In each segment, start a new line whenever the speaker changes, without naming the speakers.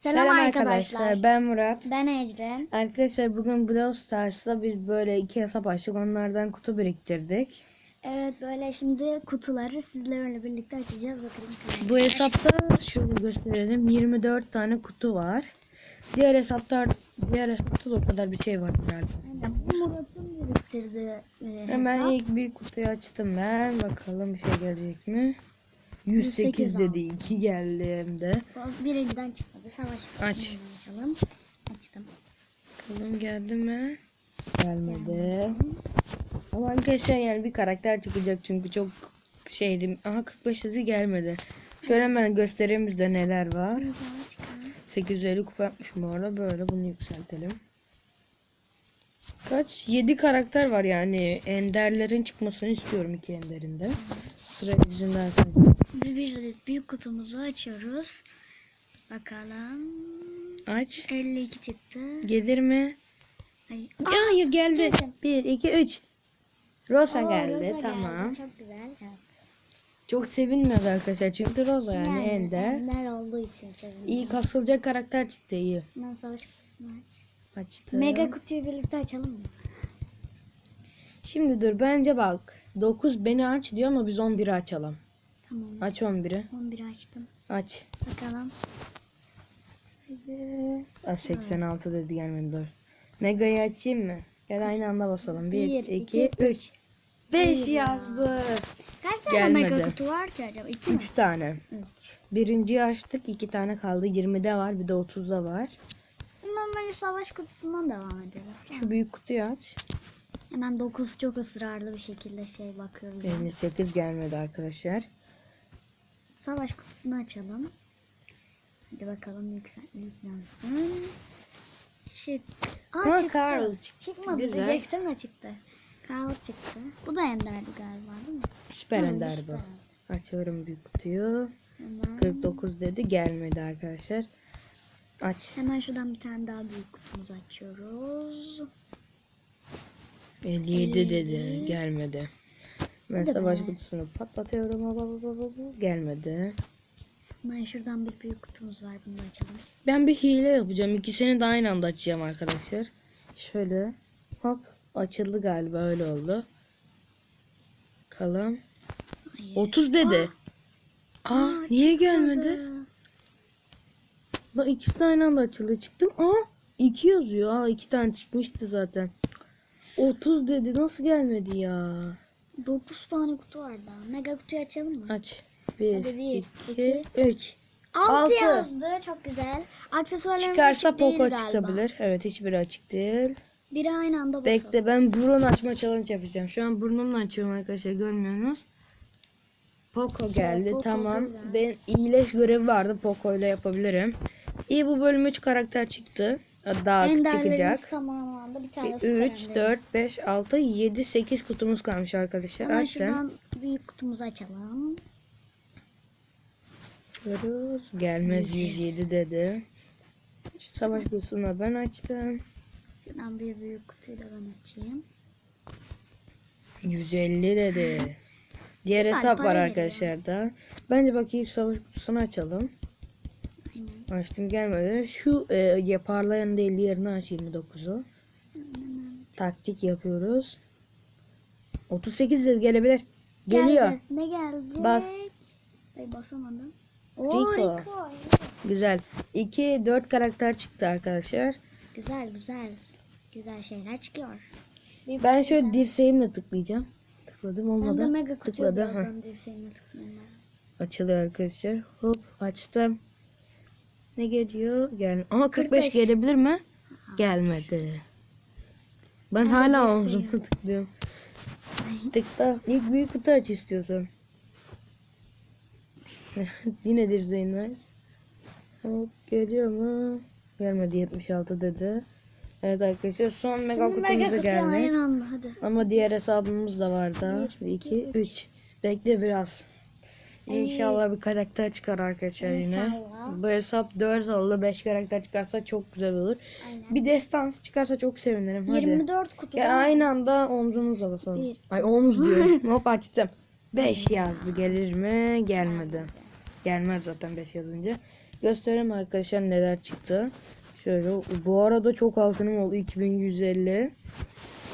Selam, arkadaşlar.
Ben Murat.
Ben Ecrin.
Arkadaşlar bugün Brawl Stars'ta biz böyle iki hesap açtık. Onlardan kutu biriktirdik.
Evet böyle şimdi kutuları sizlerle birlikte açacağız. Bakalım.
Bu hesapta şöyle gösterelim. 24 tane kutu var. Diğer hesapta diğer hesapta da o kadar bir şey var herhalde.
Aynen, Bu Murat'ın biriktirdiği e,
Hemen
hesap.
ilk büyük kutuyu açtım ben. Bakalım bir şey gelecek mi? 108
108
dedi. 2 geldi hem de.
Bu Birinciden çıkmadı. Savaş
Aç.
açalım. Açtım.
Bakalım geldi mi? Gelmedi. Ama arkadaşlar yani bir karakter çıkacak çünkü çok şeydi. Aha 45 hızı gelmedi. Şöyle hemen göstereyim bizde neler var.
Bir daha çıkalım.
850 kupa yapmışım bu arada. Böyle bunu yükseltelim. Kaç? 7 karakter var yani. Enderlerin çıkmasını istiyorum iki enderinde. Sıra arkadaşlar.
Bir, bir adet büyük kutumuzu açıyoruz. Bakalım.
Aç.
52 çıktı.
Gelir mi?
Ay.
Ya geldi.
geldi.
1, 2, 3. Rosa
Oo,
geldi.
Rosa
tamam.
geldi. Çok güzel. Evet.
Çok sevinmiyoruz arkadaşlar çünkü Rosa yani, ender.
ender olduğu için sevindim.
İyi kasılacak karakter çıktı iyi.
Ben savaş kutusunu aç.
Açtı.
Mega kutuyu birlikte açalım mı?
Şimdi dur bence bak. 9 beni aç diyor ama biz 11'i açalım.
Tamam.
Aç 11'i.
11 açtım.
Aç.
Bakalım.
Aa, 86 dedi gelmedi dur. Mega'yı açayım mı? Gel aynı anda basalım. 1,
Bir,
2,
iki,
3. 5
Hayır ya.
yazdı.
Kaç tane
Gelmedi.
mega kutu var ki acaba? 2 mi?
3 tane.
Üç.
Birinciyi açtık. 2 tane kaldı. 20'de var. Bir de 30'da var.
Böyle savaş kutusundan devam edelim.
Şu büyük kutuyu aç.
Hemen 9 çok ısrarlı bir şekilde şey bakıyoruz.
58 gelmedi arkadaşlar.
Savaş kutusunu açalım. Hadi bakalım yüksel yüklensin. Çık. Aa,
Ama
çıktı.
Carl çıktı.
Çıkmadı
Güzel.
diyecektim de çıktı. Carl çıktı. Bu da enderdi galiba değil mi?
Süper ender bu. Açıyorum büyük kutuyu.
Hemen,
49 dedi gelmedi arkadaşlar. Aç.
hemen şuradan bir tane daha büyük kutumuzu açıyoruz.
57 dedi gelmedi. Ben
Hadi
savaş
be.
kutusunu patlatıyorum. Hop. Gelmedi.
Hemen şuradan bir büyük kutumuz var. Bunu açalım.
Ben bir hile yapacağım. İkisini de aynı anda açacağım arkadaşlar. Şöyle. Hop. Açıldı galiba öyle oldu. Bakalım.
Hayır.
30 dedi. Aa,
Aa,
niye
çıkmadı.
gelmedi? Bak ikisi de aynı anda açıldı. Çıktım. Aa 2 yazıyor. Aa 2 tane çıkmıştı zaten. 30 dedi. Nasıl gelmedi ya?
9 tane kutu var daha. Mega kutuyu açalım mı?
Aç. 1,
Hadi bir,
2,
iki,
3.
6
Altı.
yazdı. Çok güzel. Aksesuarlarımız
Çıkarsa Poco çıkabilir. Evet hiçbiri açık değil.
Biri aynı anda basalım.
Bekle ben burun açma challenge yapacağım. Şu an burnumla açıyorum arkadaşlar görmüyorsunuz. Poco geldi
Poco
tamam.
güzel.
Ben iyileş görevi vardı Poco ile yapabilirim. İyi bu bölüm 3 karakter çıktı. Daha çıkacak.
tamamlandı. Bir tane
3,
süper enderimiz.
4, 5, 6, 7, 8 kutumuz kalmış arkadaşlar.
Hemen
Aç sen.
şuradan büyük kutumuzu açalım.
Bakıyoruz. Gelmez 107 dedi. Şu savaş kutusunu ben açtım.
Şuradan bir büyük kutuyu da ben açayım.
150 dedi. Diğer hesap var arkadaşlar da. Bence bakayım savaş kutusunu açalım. Açtım gelmedi. Şu e, ya parlayan değil diğerini aç 29'u. Taktik yapıyoruz. 38 de gelebilir. Geliyor.
Geldi. Ne geldi?
Bas.
Ay basamadım. Oo,
Rico.
Rico.
Güzel. 2 4 karakter çıktı arkadaşlar.
Güzel güzel. Güzel şeyler çıkıyor. Bir
Ben
güzel-
şöyle dirseğimle tıklayacağım. Tıkladım
Ben de
olmadı.
mega kutuyu
Tıkladı. Ha.
birazdan dirseğime tıklayayım ben.
Açılıyor arkadaşlar. Hop açtım. Ne geliyor? Gel. Ama 45,
45.
gelebilir mi? Gelmedi. Ben
Hadi
hala omzuma tıklıyorum. Tıkla. İlk büyük kutu aç istiyorsan. Yine dirseğin aç. Hop geliyor mu? Gelmedi 76 dedi. Evet arkadaşlar son mega kutumuza
kutu
geldik. Ama diğer hesabımız da var da.
Bir,
2,
iki,
3. Bekle biraz. İnşallah bir karakter çıkar arkadaşlar yine. Bu hesap 4 oldu. 5 karakter çıkarsa çok güzel olur.
Aynen.
Bir destansı çıkarsa çok sevinirim. Hadi.
24 kutu.
Gel aynı anda omzumuzla basalım.
Bir.
Ay omuz diyorum. Hop açtım. 5 yazdı. Gelir mi? Gelmedi. Gelmez zaten 5 yazınca. göstereyim arkadaşlar neler çıktı. Şöyle bu arada çok altınım oldu 2150.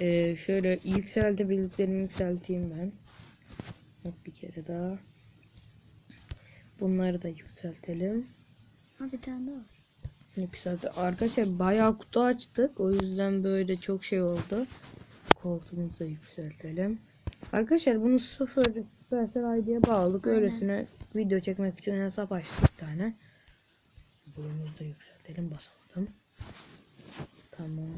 Ee, şöyle yükseltebildiklerimi yükselteyim ben. Hop bir kere daha. Bunları da yükseltelim.
Ha bir tane daha var.
Yükselti. Arkadaşlar bayağı kutu açtık. O yüzden böyle çok şey oldu. Koltuğumuzu da yükseltelim. Arkadaşlar bunu sıfır Supercell ID'ye bağladık.
Aynen.
Öylesine video çekmek için hesap açtık bir tane. Boyumuzu da yükseltelim. Basamadım. Tamam.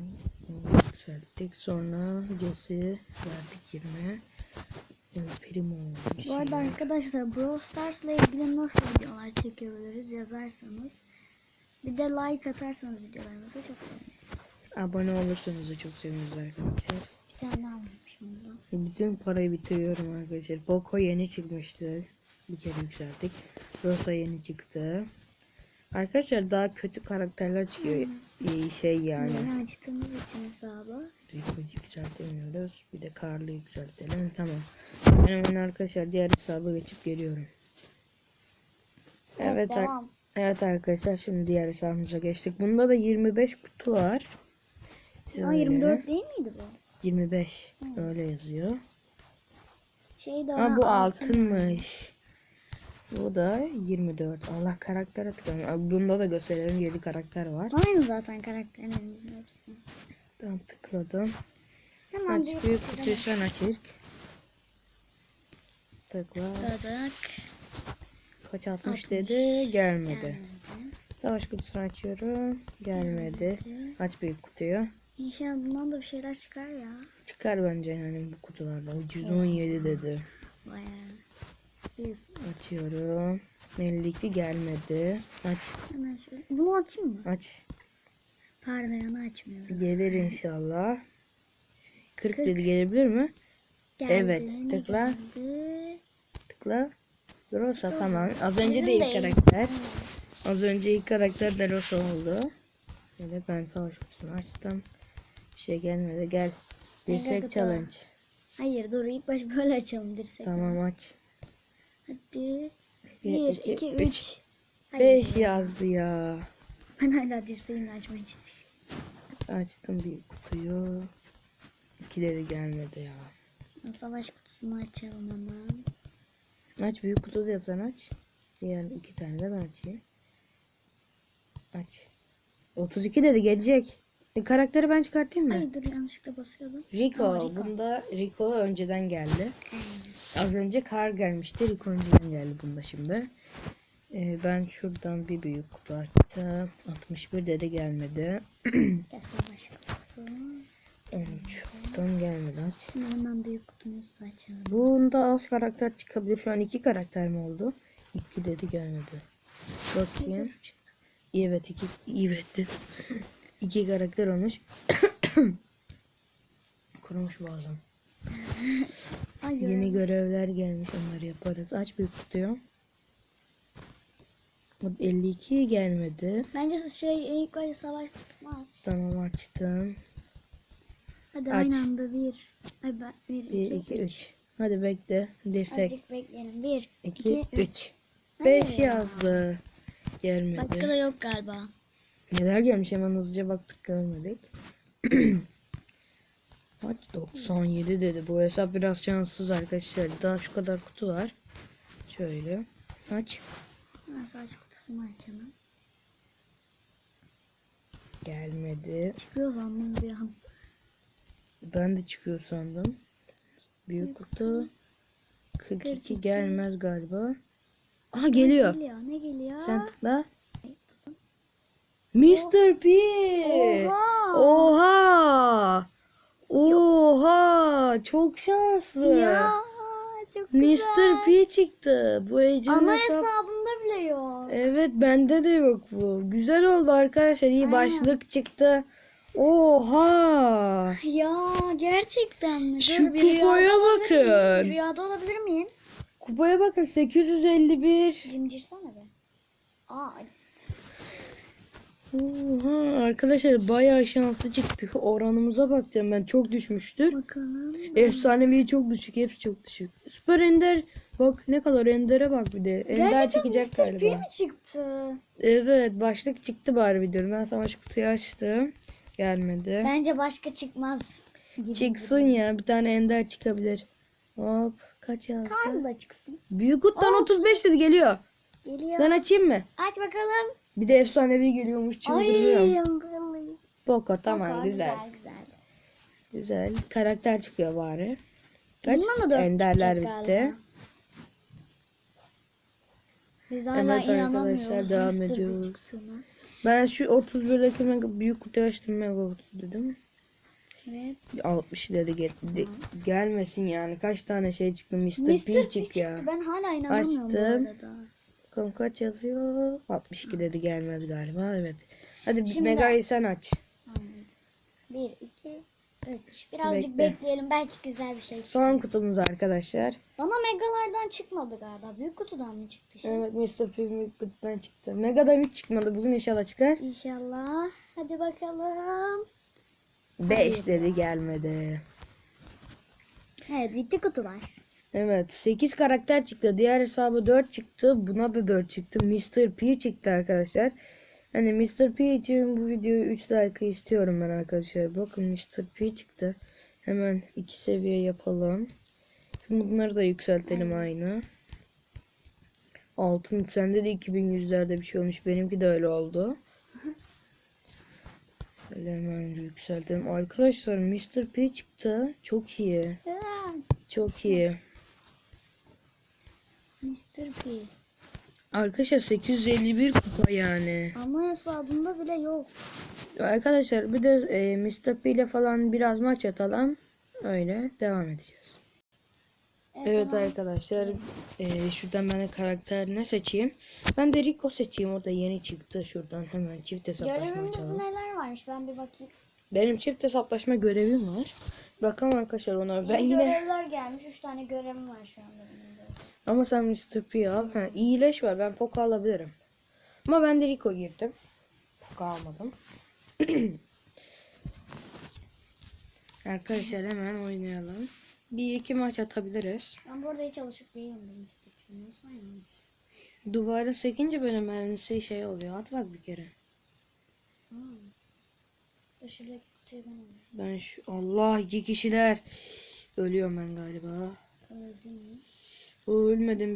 Bunu yükselttik. Sonra Jesse verdik 20. Primo bir
Bu arada arkadaşlar Brawl Stars'la ilgili nasıl videolar çekebiliriz yazarsanız. Bir de like atarsanız videolarımıza çok sevinirim.
Abone olursanız da çok seviniriz arkadaşlar.
Bir tane daha varmış bundan.
Bütün parayı bitiriyorum arkadaşlar. Boko yeni çıkmıştı. Bir kere yükselttik. Rosa yeni çıktı. Arkadaşlar daha kötü karakterler çıkıyor. İyi şey yani.
Yeni açtığımız için hesabı.
Rico yükseltemiyoruz. Bir de Karl'ı yükseltelim. Tamam. Ben hemen arkadaşlar diğer hesaba geçip geliyorum. Evet, ar-
devam.
evet arkadaşlar şimdi diğer hesabımıza geçtik. Bunda da 25 kutu var.
Aa,
Şöyle.
24 değil miydi bu?
25 öyle yazıyor.
Şey de
Ha bu
altın.
altınmış. Bu da 24. Allah karaktere tıklamış. Abi Bunda da gösterelim 7 karakter var.
Aynı zaten karakterlerimizin hepsi.
Tamam tıkladım.
Hemen
Aç büyük kutuyu sen aç ilk. Tıkla.
Tıkladık.
Kaç 60
60.
dedi gelmedi.
Gelmedi.
Savaş kutusunu açıyorum. Gelmedi. Aç büyük kutuyu.
İnşallah bundan da bir şeyler çıkar ya.
Çıkar bence yani bu kutulardan. 117 dedi.
Bayağı. Büyük.
Açıyorum. 52 gelmedi. Aç.
Bunu açayım mı?
Aç.
Pardayanı açmıyorum.
Gelir inşallah. 40
40.
dedi gelebilir mi?
Geldi.
Evet, tıkla.
geldi?
Tıkla. Rosa tamam. Az önce
Bizim
de ilk karakter. Az önce ilk karakter de Rosa oldu. Böyle ben savaş kutusunu açtım. Bir şey gelmedi. Gel. Dirsek challenge.
Hayır dur ilk baş böyle açalım dirsek.
Tamam aç.
Hadi.
Bir,
1,
iki,
2,
üç.
3.
5 yazdı ya.
Ben hala dirseğini açmaya.
Açtım bir kutuyu. İkileri gelmedi ya.
Savaş kutusunu açalım hemen.
Aç büyük kutu diyorsan aç. Diğer iki tane de ben açayım. Aç. 32 dedi gelecek. E, karakteri ben çıkartayım mı?
Ay dur yanlışlıkla basıyordum.
Rico.
Aa, Rico.
Bunda Rico önceden geldi. Az önce kar gelmişti. Rico önceden geldi bunda şimdi. Ee, ben şuradan bir büyük kutu açtım. 61 dedi gelmedi.
Gel savaş kutusu.
13 kutum gelmedi aç.
Şimdi hemen büyük kutumuzu da açalım.
Bunda az karakter çıkabilir. Şu an iki karakter mi oldu? İki dedi gelmedi. Bakayım. Evet iki evet dedim. iki karakter olmuş. Kurumuş boğazım. Yeni görevler gelmiş onları yaparız. Aç büyük kutuyu. Bu 52 gelmedi.
Bence şey ilk başta savaş aç.
Tamam açtım.
Hadi
Aç.
aynı anda bir. Ay ben bir,
1
iki,
2
üç.
3. Hadi bekle. Dirsek.
Azıcık bekleyelim. Bir,
2
iki, üç.
3.
Hadi
5
ya.
yazdı. Gelmedi.
Başka da yok galiba.
Neler gelmiş hemen hızlıca baktık görmedik. Kaç 97 dedi. Bu hesap biraz şanssız arkadaşlar. Daha şu kadar kutu var. Şöyle. Aç.
Hemen savaş kutusunu açalım.
Gelmedi.
Çıkıyor sandım bir an.
Ben de çıkıyor sandım. Büyük kutu. 42
42.
gelmez galiba. Aha
Ne
geliyor.
Ne geliyor?
Sen tıkla. Mr. P.
Oha!
Oha. Oha. Çok şanslı.
Ya çok güzel.
Mr. P çıktı. Bu heyecan
Ana
hesap. Evet bende de yok bu. Güzel oldu arkadaşlar. İyi
Aynen.
başlık çıktı. Oha.
Ya gerçekten mi?
Şu
Dur, bir
kupaya bakın.
Rüyada olabilir miyim?
Kupaya bakın 851.
Cimcirsene be. Aa
Oha arkadaşlar bayağı şanslı çıktı. Oranımıza bakacağım ben çok düşmüştür.
bakalım.
Efsanevi çok düşük hepsi çok düşük. Süper Ender Bak ne kadar Ender'e bak bir de. Ender
Gerçekten
çıkacak
Mr. P
galiba.
mi çıktı?
Evet başlık çıktı bari diyorum. Ben savaş kutuyu açtım. Gelmedi.
Bence başka çıkmaz. Gibi
Çıksın ya bir tane Ender çıkabilir. Hop kaç yazdı?
Karl da çıksın.
Büyük kuttan
Aa,
35 dedi geliyor.
Geliyor.
Ben açayım mı?
Aç bakalım.
Bir de efsanevi geliyormuş
Ay
çıldırıyorum.
yıldırım.
Poco tamam
Bak,
güzel.
güzel.
Güzel. Karakter çıkıyor bari. Kaç? Enderler bitti.
galiba. Biz hala
Evet arkadaşlar, devam ediyoruz. Ben şu 31'deki mega, büyük kutuyu açtım mega kutu dedim.
Evet.
60 dedi geldi. Gelmesin yani. Kaç tane şey çıktı Mr.
Mr.
P çıktı ya.
Ben hala inanamıyorum bu
Açtım.
arada.
Bakalım kaç yazıyor? 62 dedi gelmez galiba. Evet. Hadi
Şimdi-
megayı sen aç.
Tamam. Bir, iki, üç. Birazcık
Bekle.
bekleyelim. Belki güzel bir şey çıkar.
Son kutumuz arkadaşlar.
Bana megalardan çıkmadı galiba. Büyük kutudan mı çıktı şey?
Evet Mr. P büyük kutudan çıktı. Megadan hiç çıkmadı. Bugün inşallah çıkar.
İnşallah. Hadi bakalım.
5 dedi gelmedi.
Evet bitti kutular.
Evet 8 karakter çıktı. Diğer hesabı 4 çıktı. Buna da 4 çıktı. Mr. P çıktı arkadaşlar. Hani Mr. P için bu videoyu 3 like istiyorum ben arkadaşlar. Bakın Mr. P çıktı. Hemen 2 seviye yapalım. Şimdi bunları da yükseltelim aynı. Altın sende de 2100'lerde bir şey olmuş. Benimki de öyle oldu. Şöyle hemen yükseltelim. Arkadaşlar Mr. P çıktı. Çok iyi. Çok iyi.
Mr. P.
Arkadaşlar 851 kupa yani.
Ama hesabımda bile yok.
Arkadaşlar bir de e, Mr. P ile falan biraz maç atalım. Öyle devam edeceğiz. Evet
tamam.
arkadaşlar e, şuradan ben de karakter ne seçeyim? Ben de Rico seçeyim. O da yeni çıktı. Şuradan hemen çift hesaplaşma
Görevimizde neler varmış ben bir bakayım.
Benim çift hesaplaşma görevim var. Bakalım arkadaşlar ona. Ben yine
görevler gelmiş. Üç tane görevim var şu anda benim.
Ama sen Mr. P'yi al. Ha, iyileş var. Ben Poco alabilirim. Ama ben de Rico girdim. Poco almadım. Arkadaşlar hemen oynayalım. Bir iki maç atabiliriz.
Ben bu arada hiç alışık değilim bu Mr. P'ye. Nasıl oynanıyor?
Duvarın 8. bölüm mermisi şey oluyor. At bak bir kere.
Şuradaki kutuyu ben alayım.
Ben şu Allah iki kişiler. Ölüyorum ben galiba.
Öldüm
ölmedim.